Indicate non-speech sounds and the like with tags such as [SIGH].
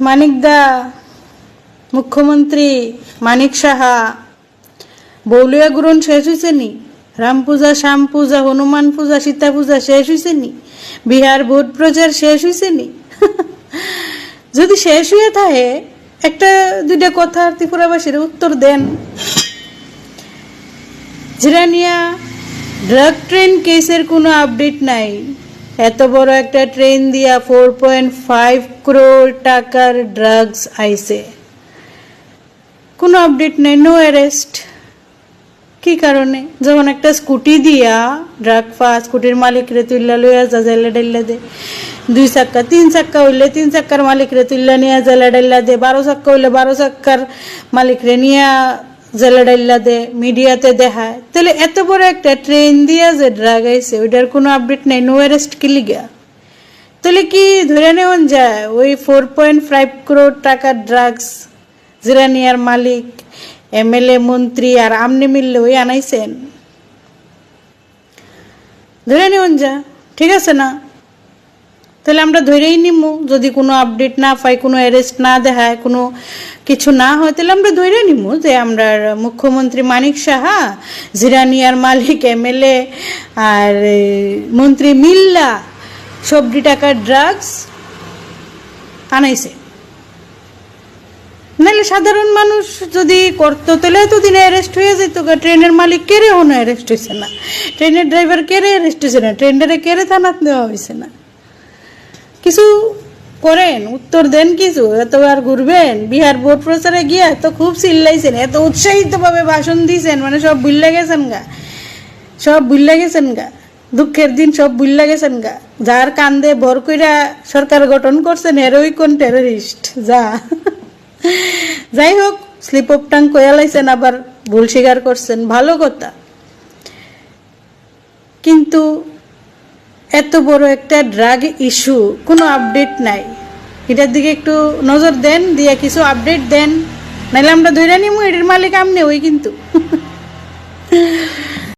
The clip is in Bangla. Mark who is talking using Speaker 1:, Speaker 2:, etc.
Speaker 1: মানিক দা, মুখ্যমন্ত্রী মানিক সাহা বৌলিয়া গ্রহণ শেষ হয়েছে নি রাম পূজা, শ্যাম পূজা, হনুমান পূজা, সীতা পূজা শেষ হয়েছে নি বিহার ভোট প্রচার শেষ হয়েছে নি [LAUGHS] যদি শেষ হয়ে থাকে, একটা দুইটা কথা ত্রিপুরাবাসীর উত্তর দেন। জিরানিয়া ড্রাগ ট্রেন কেসের কোনো আপডেট নাই। এত বড় একটা ট্রেন দিয়া ফোর পয়েন্ট ফাইভ ক্রোর টাকার ড্রাগস আইছে। কোনো আপডেট নেই নো অ্যারেস্ট কি কারণে? যখন একটা স্কুটি দিয়া ড্রাগ ফা স্কুটির মালিক রে তুল্লা লইয়া যা, জেলে ডাইলা দে। দুই চাক্কা, তিন চাক্কা হইলে তিন চাক্কার মালিক রে তুল্লা নিয়ে, জেলে ডাইলা দে। বারো চাক্কা হইলে বারো চাক্কার মালিক রে নিয়ে জেলে ডাইলা দে মিডিয়াতে দেখায় তাহলে এত বড় একটা ট্রেন দিয়া যে ড্রাগ আইছে, ওইটার কোনো আপডেট নেই নো অ্যারেস্ট কি লিগা। তাহলে কি ধরে নেওয়া যায়, ওই ফোর পয়েন্ট ফাইভ ক্রোড টাকার ড্রাগস জিরানিয়ার মালিক, এমএলএ, মন্ত্রী আর আমনে মিললে ওই আনাইছেন? ধরে নেওয়ান যা ঠিক আছে না? তাহলে আমরা ধরেই নিমু, যদি কোনো আপডেট না পাই, কোনো অ্যারেস্ট না দেখায়, কোনো কিছু না হয়, তাহলে আমরা ধরে নিমু যে আমরা মুখ্যমন্ত্রী মানিক সাহা, জিরানিয়ার মালিক এমএলএ, আর মন্ত্রী মিল্লা, সবজি টাকার ড্রাগস আনাইছে। নাহলে সাধারণ মানুষ যদি করতো, তাহলে এতদিনে অ্যারেস্ট হয়ে যেত ট্রেনের মালিক কেড়ে হনো অ্যারেস্ট হয়েছে না? ট্রেনের ড্রাইভার কেড়ে অ্যারেস্ট হয়েছে না? ট্রেনটারে কেড়ে থানাত নেওয়া হয়েছে না? কিছু করেন, উত্তর দেন কিছু এতবার ঘুরবেন? বিহার ভোট প্রচারে গিয়া তো খুব চিল্লাইছেন, এত উৎসাহিতভাবে ভাষণ দিয়েছেন মানে সব বুল্লা গেছেন গা। সব বুল্লা গেছেন গা। দুঃখের দিন সব বুল্লা গেছেন গা। যার কান্দে ভর কইরা সরকার গঠন করছেন, এরই কোন টেররিস্ট যা। যাই হোক স্লিপ অফ টাং কয়ালাইছেন আবার ভুল স্বীকার করছেন, ভালো কথা। কিন্তু এত বড় একটা ড্রাগ ইস্যু কোনো আপডেট নাই। এটার দিকে একটু নজর দেন, দিয়ে কিছু আপডেট দেন। নাহলে আমরা ধরে নিমু, এটার মালিক আমনে ওই কিন্তু।